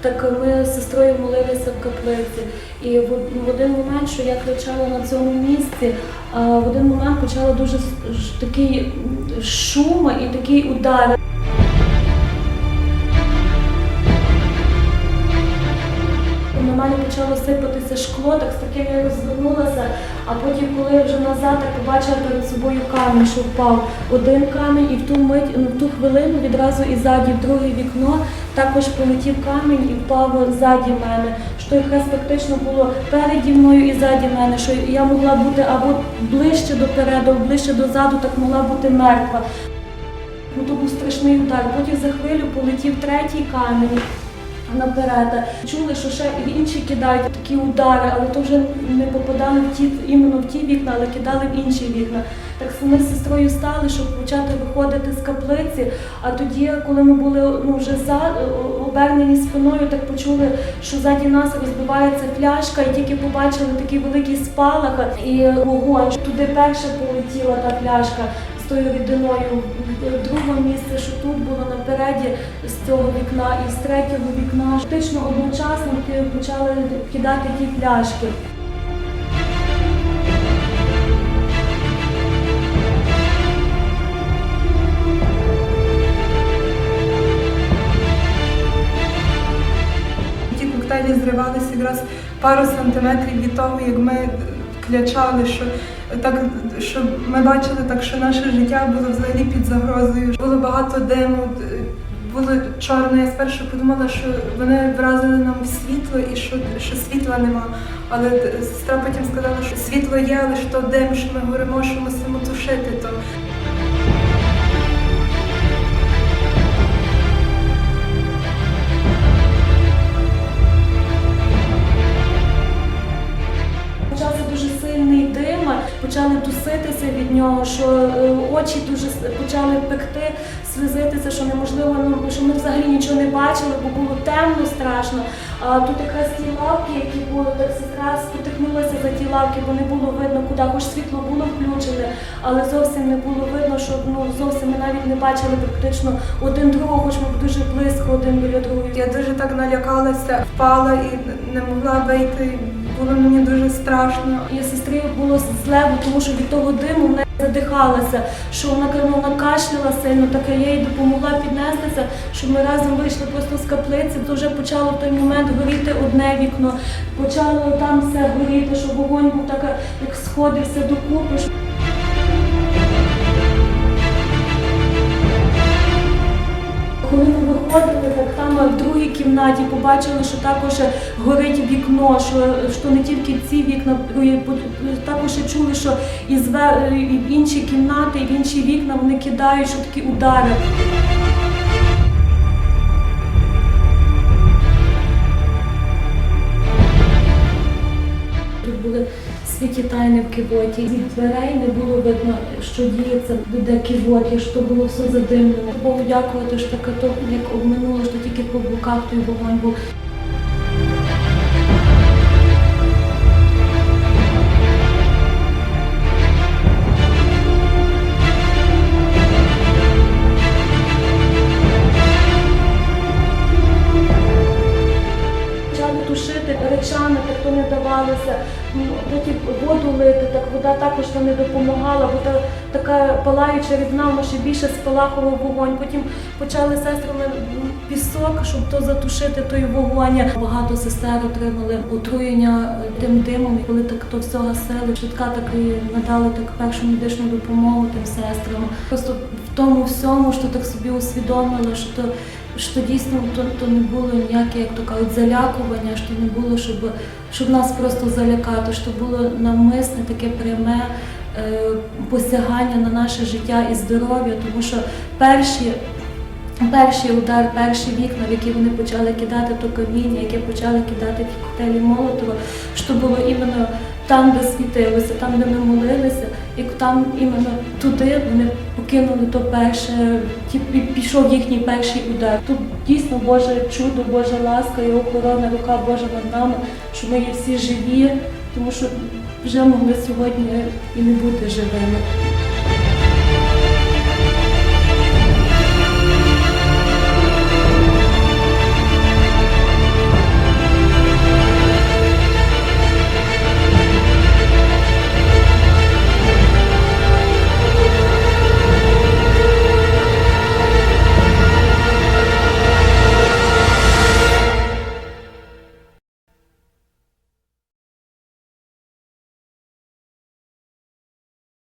Так ми з сестрою молилися в каплиці. І в один момент, що я кричала на цьому місці, в один момент почала дуже такий шум і такий удар. Мене почало сипатися шкло, так з таким я розвернулася, а потім, коли я вже назад так побачила перед собою камінь, що впав один камінь, і в ту мить, ну, в ту хвилину відразу і ззаді в друге вікно також полетів камінь і впав ззаді мене. Що хрест фактично було переді мною і ззаді мене, що я могла бути або ближче допереду, або ближче дозаду, так могла бути мертва. Ну, то був страшний удар. Потім за хвилю полетів третій камінь наперед. Чули, що ще інші кидають такі удари, але то вже не попадали в ті іменно в ті вікна, але кидали в інші вікна. Так ми з сестрою стали, щоб почати виходити з каплиці. А тоді, коли ми були ну вже за обернені спиною, так почули, що ззаді нас розбивається пляшка, і тільки побачили такий великий спалах і вогонь. Туди перше полетіла та пляшка з тою рідиною. Друге місце, що тут було напереді з цього вікна, і з третього вікна фактично одночасно почали кидати ті пляшки. Ті коктейлі зривалися якраз пару сантиметрів від того, як ми клячали, що так що ми бачили так, що наше життя було взагалі під загрозою. Було багато диму, було чорно. Я спершу подумала, що вони вразили нам світло і що, що світла нема. Але сестра потім сказала, що світло є, але що дим, що ми горимо, що мусимо тушити то. Що е, очі дуже почали пекти, слізитися, що неможливо, ну що ми взагалі нічого не бачили, бо було темно страшно. А тут якраз ті лавки, які були, так сестра спотикнулася за ті лавки, бо не було видно, куди, хоч світло було включене, але зовсім не було видно, що ну зовсім ми навіть не бачили практично один другого, хоч ми дуже близько один біля другого. Я дуже так налякалася, впала і не могла вийти. Було мені дуже страшно. І сестрі було зле, тому що від того диму вона задихалася, що вона ну, вона кашляла сильно, так я їй допомогла піднестися, щоб ми разом вийшли просто з каплиці. То вже почало в той момент горіти одне вікно, почало там все горіти, що вогонь був так, як сходився докупи. Коли ми виходили, так там в другій кімнаті побачили, що також горить вікно, що, що не тільки ці вікна, другі, також чули, що і в інші кімнати, і в інші вікна вони кидають, що такі удари. Були світі тайни в кивоті. Від дверей не було видно, що діється, де кивоті, що було все задимлено. Богу дякувати, що таке то як обминуло, що тільки по боках той вогонь був. Вода також не допомагала, бо та, така палаюча рідна, вона ще більше спалахував вогонь. Потім почали сестрами пісок, щоб то затушити той вогонь. Багато сестер отримали отруєння е, тим димом, коли так то все гасили, швидка так і надали так першу медичну допомогу тим сестрам. Просто в тому всьому, що так собі усвідомила, що то що дійсно то, то не було ніяке, як то кажуть, залякування, що не було, щоб, щоб нас просто залякати, що було навмисне таке пряме е, посягання на наше життя і здоров'я, тому що перші. Перший удар, перші вікна, в які вони почали кидати то каміння, яке почали кидати ті коктейлі Молотова, що було іменно там, де світилося, там, де ми молилися, і там іменно туди вони покинули то перше, ті, пішов їхній перший удар. Тут дійсно Боже чудо, Божа ласка і охорона, рука Божа над нами, що ми є всі живі, тому що вже могли сьогодні і не бути живими.